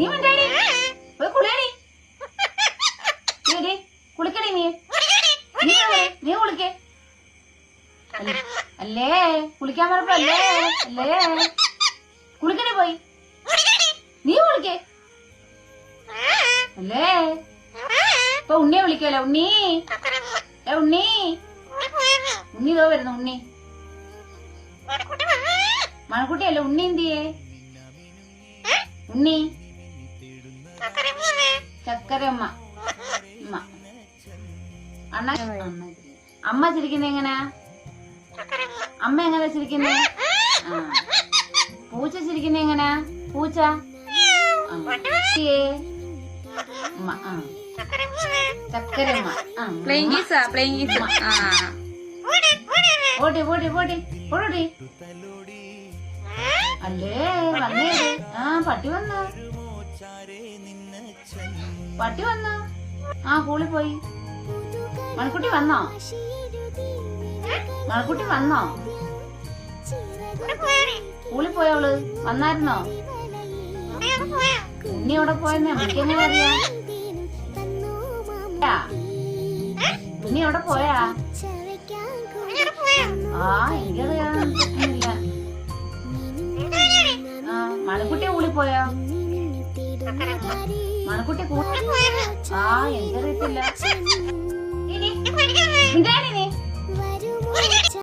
നീ മിണ്ടാടി പോയി കുളിയടി. നീ. എടി, കുളിക്കടി? നീ നീ നീ കുളിക്കേ. അല്ലേ? കുളിക്കാൻ പറഞ്ഞപ്പോ അല്ലേ? അല്ലേ? കുളിക്കടി പോയി. നീ കുളിക്കേ. അല്ലേ? ഇപ്പൊ ഉണ്ണിയെ വിളിക്കല്ലേ ഉണ്ണി. ഏ ഉണ്ണി. ഉണ്ണി ഇതോ വരുന്നു ഉണ്ണി. മണക്കുട്ടിയല്ലേ ഉണ്ണി എന്തിയേ? ഉണ്ണി. ചക്കരമ്മ. അമ്മ. അണ്ണ അമ്മ അമ്മ ചിരിക്കുന്ന എങ്ങനാ? അമ്മ എങ്ങനെ ചിരിക്കുന്നേ? ആ. പൂച്ച ചിരിക്കുന്ന എങ്ങനാ? പൂച്ച? ചക്കരമ്മ. ആ. പ്ലേയിങ് ഗീസാ പ്ലേയിങ് ഗീസ് ആ. ഓടി ഓടി ഓടി. ഓടി അല്ലേ വന്നേ. ആ പട്ടി വന്നു. പട്ടി വന്നോ? ആ കൂളി പോയി. മണക്കുട്ടി വന്നോ? മണക്കുട്ടി വന്നോ? കൂളി പോയോൾ വന്നായിരുന്നോ? ഉണ്ണി അവിടെ പോയെന്നേ? മണിക്കെന്നെ പറയാ ഇനി എവിടെ പോയാ? ആ എനിക്കറിയാ മണക്കുട്ടി കൂളി പോയോ? മണക്കുട്ടി കൂട്ടി ആ മിണ്ടാടി നീ